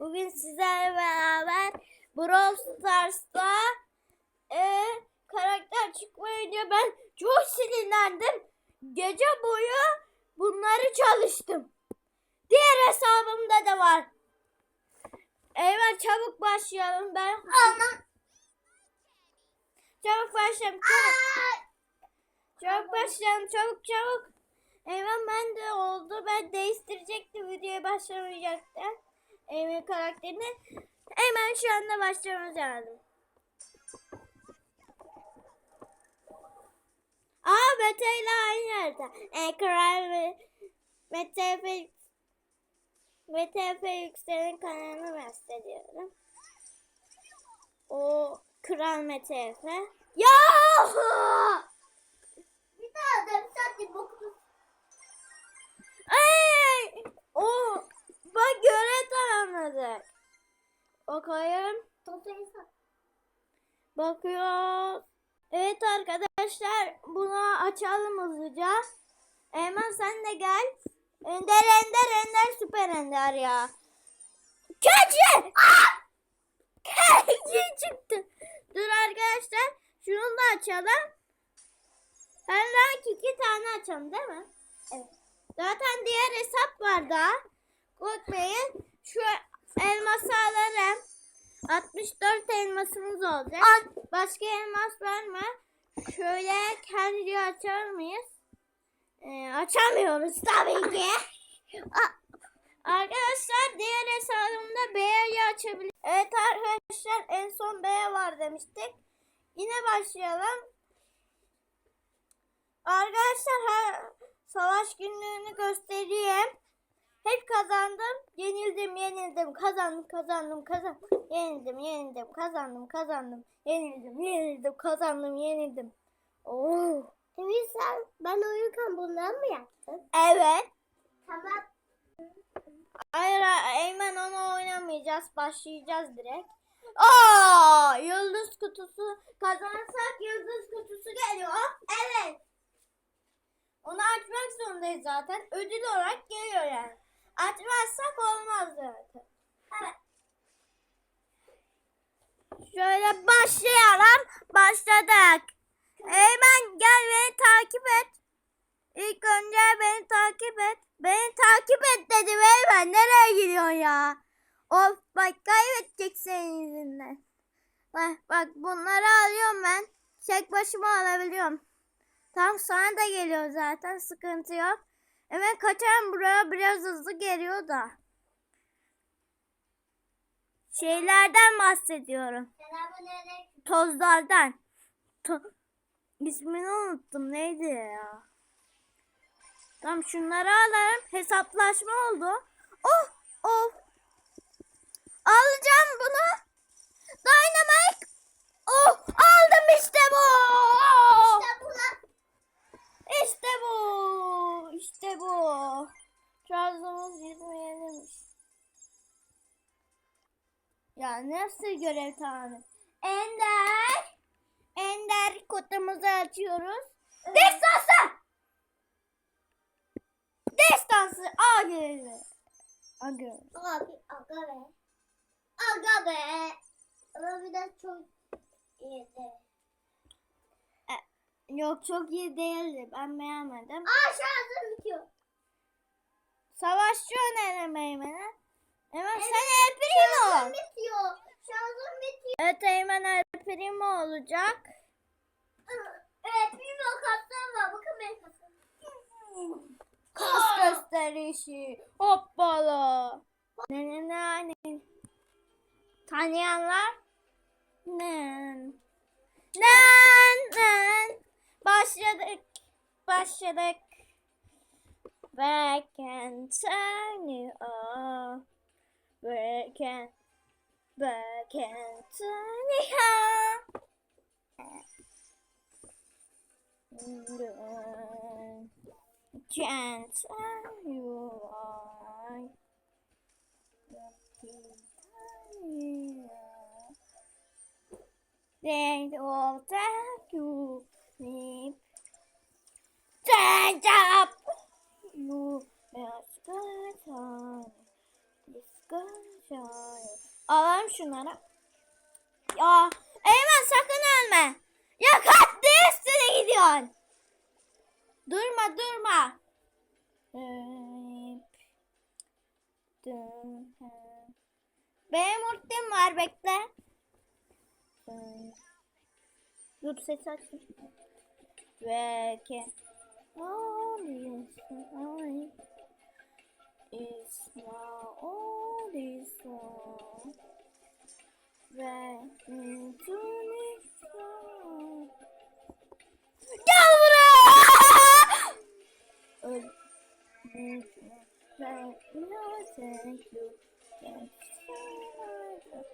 Bugün sizlerle beraber Brawl Stars'ta e, karakter çıkmayınca ben çok sinirlendim. Gece boyu bunları çalıştım. Diğer hesabımda da var. Evet çabuk başlayalım ben. Ama Çabuk başlayalım çabuk. Çabuk başlayalım çabuk çabuk. Evet ben de oldu. Ben değiştirecektim videoya başlamayacaktım. Evet karakterini. Hemen şu anda başlamamız lazım. Aa Mete ile aynı yerde. E, Kral ve Mete Efe Mete Efe Yüksel'in kanalını gösteriyorum. O Kral Mete Efe. Ya! bir daha da bir saattir bokunu Ay! O bak görev tamamladık. Sat. Bakıyoruz. Evet arkadaşlar bunu açalım hızlıca. Hemen sen de gel. Ender ender ender süper ender ya. Keçi! Keçi çıktı. Dur arkadaşlar. Şunu da açalım. Her iki tane açalım değil mi? Evet. Zaten diğer hesap var daha. Korkmayın. Şu elması alırım. 64 elmasımız olacak. Başka elmas var mı? Şöyle kendi açar mıyız? Ee, açamıyoruz tabii ki. Arkadaşlar diğer hesabımda B'yi açabilir. Evet arkadaşlar en son B var demiştik. Yine başlayalım. Arkadaşlar savaş günlüğünü göstereyim. Hep kazandım, yenildim, yenildim, kazandım, kazandım, kazandım, yenildim, yenildim, kazandım, kazandım, yenildim, yenildim, kazandım, yenildim. Oo. Emin sen ben uyurken bunları mı yaptın? Evet. Tamam. Hayır, Eymen onu oynamayacağız, başlayacağız direkt. Aa, yıldız kutusu kazanırsak yıldız kutusu geliyor. Evet. Onu açmak zorundayız zaten. Ödül olarak geliyor yani. Açmazsak olmaz zaten. Şöyle başlayalım. Başladık. Eymen gel beni takip et. İlk önce beni takip et. Beni takip et dedi Eymen. Nereye gidiyorsun ya? Of bak kaybedecek senin yüzünden. Bak, bak bunları alıyorum ben. Tek başıma alabiliyorum. Tam sana da geliyor zaten sıkıntı yok. Hemen kaçarım buraya biraz hızlı geliyor da. Şeylerden bahsediyorum. Tozlardan. To- İsmini unuttum neydi ya? Tamam şunları alalım. Hesaplaşma oldu. Oh oh. Tamamı? Ender. Ender kutumuzu açıyoruz. Destansı. Destansı. Abi. Abi. Abi aga be. Aga be. Ama bir de çok iyiydi. Yok çok iyi değildi. Ben beğenmedim. Aa bitiyor. Savaşçı önerim Eymen'e. Eymen sen El Primo. Şarjım bitiyor. Şarjım bitiyor. Evet Eymen El Primo olacak. Evet bir lokasyon var. Bakın benim kasam. Kas gösterişi. Hoppala. Ne ne ne ne. Tanıyanlar? Ne? Ne ne. Başladık. Başladık. Back and turn you off. Back and back and turn you why. They all that you need. Stand up! You must go on. Şunları. Ya Eymen sakın ölme. Ya katlı üstüne gidiyorsun. Durma durma. Benim ultim var bekle. Dur ses açayım. Belki. All is fine. Gel buraya! Öl.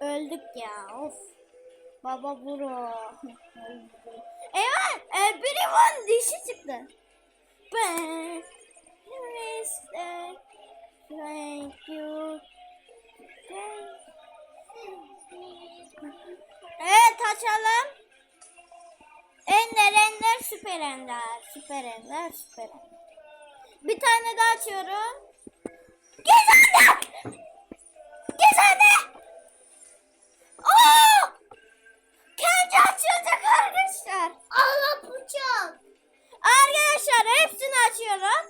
Öldük ya of. Baba bro. Evet, e, biri dişi çıktı. Ben respect, thank you. Evet açalım. Ender ender süper ender. Süper ender süper ender. Bir tane daha açıyorum. Gizemde! Gizemde! Oo! Kendi açılacak arkadaşlar. Allah bıçak. Arkadaşlar hepsini açıyorum.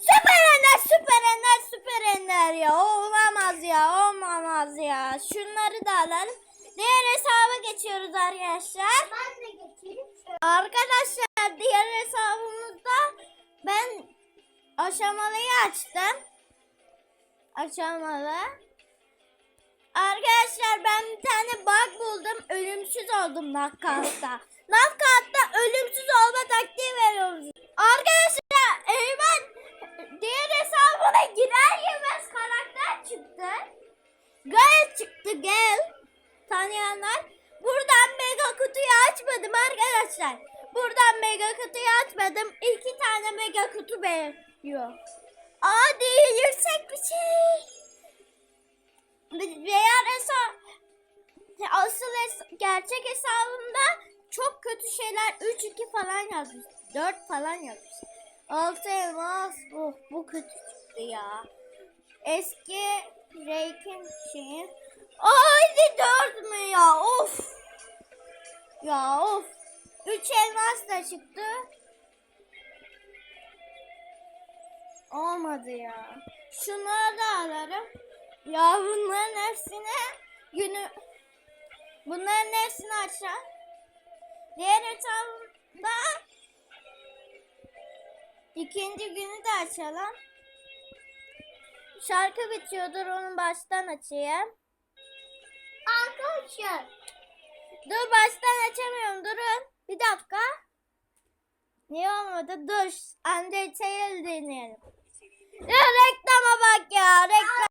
Süper ender, süper ender, süper ender ya. Olamaz ya, olamaz ya. Şunları da alalım. Diğer hesaba geçiyoruz arkadaşlar. Ben de. Şöyle. Arkadaşlar diğer hesabımızda ben aşamalıyı açtım. Aşamalı. Arkadaşlar ben bir tane bug buldum. Ölümsüz oldum knockout'ta. Knockout'ta ölümsüz olma asıl hes- gerçek hesabımda çok kötü şeyler 3-2 falan yazmış. 4 falan yazmış. 6 elmas bu, bu kötü çıktı ya. Eski Rake'in şeyi. Haydi 4 mü ya of. Ya of. 3 elmas da çıktı. Olmadı ya. Şunları da alırım. Ya bunların hepsine günü bunların hepsini açacağım. Diğer hesabımda ikinci günü de açalım. Şarkı bitiyordur onun baştan açayım. Arkadaşlar. Dur baştan açamıyorum durun. Bir dakika. Niye olmadı? Dur. Undertale deneyelim. Ya reklama bak ya. Reklam.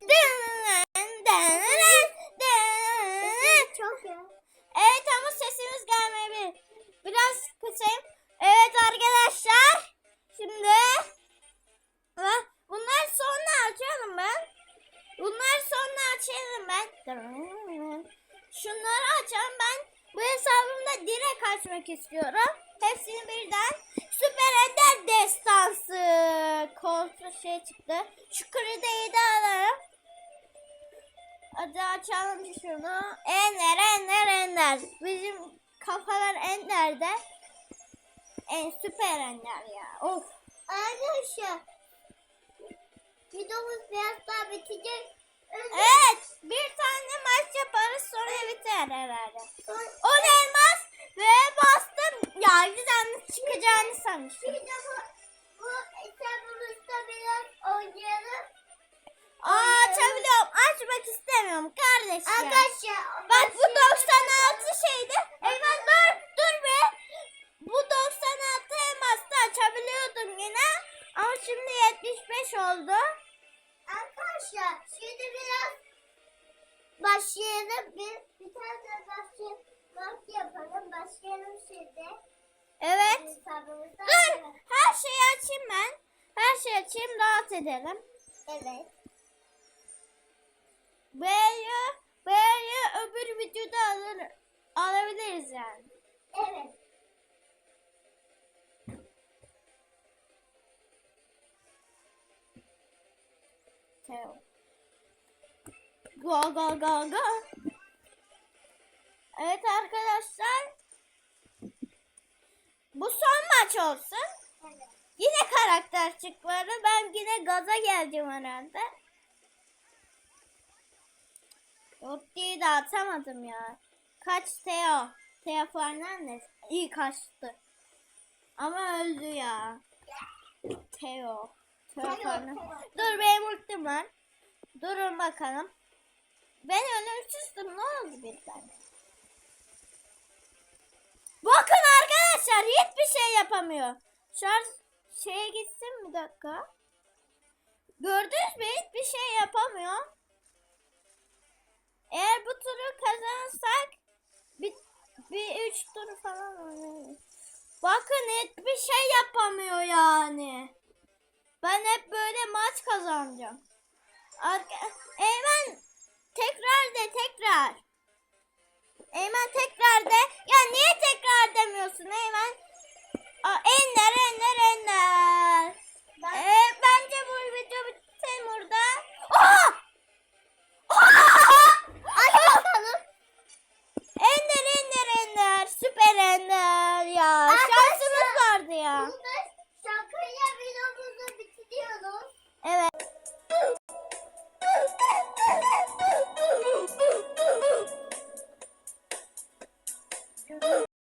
Açmak istiyorum. Hepsini birden. Süper Ender Destansı. Koltuğu şey çıktı. Şu kredeyi de alalım. Hadi açalım şunu. Ender, Ender, Ender. Bizim kafalar Ender'de. En süper Ender ya. Of. Arkadaşlar. Videomuz biraz daha bitecek. Önce Evet. Bir tane maç yaparız sonra biter herhalde On elmas ve bastım. Ya güzel çıkacağını sanmıştım. De bu, bu biraz oynayalım. Aa açabiliyorum. Açmak istemiyorum kardeşim. Arkadaşlar. Bak bu 96 şeydi. Evet dur dur be. Bu 96 elmasta açabiliyordum yine. Ama şimdi 75 oldu. Arkadaşlar şimdi biraz başlayalım. Bir, bir tane başlayalım. Bak yapalım. Başlayalım şimdi. Evet. Dur her şeyi açayım ben. Her şeyi açayım rahat edelim. Evet. Böyle böyle öbür videoda alır, alabiliriz yani. Evet. Tamam. Go go go go. Evet arkadaşlar. Bu son maç olsun. Evet. Yine karakter çıkmadı. Ben yine gaza geldim herhalde. Yotti'yi de atamadım ya. Kaç Teo? Teo Fernandez. İyi kaçtı. Ama öldü ya. Teo. Teo Fernandez. Dur benim ultim var. Durun bakalım. Ben ölümsüzdüm. Ne oldu birden? Bakın arkadaşlar hiçbir şey yapamıyor. Şarj şeye gitsin bir dakika. Gördünüz mü hiçbir şey yapamıyor. Eğer bu turu kazanırsak bir, bir üç tur falan oynarız. Bakın hiçbir şey yapamıyor yani. Ben hep böyle maç kazanacağım. Arka Eymen tekrar de tekrar. Eymen tekrar de. Ya niye tekrar demiyorsun Eymen? Aa, ender ender ender. Ben... Ee, bence bu video bitsin burada. Oha!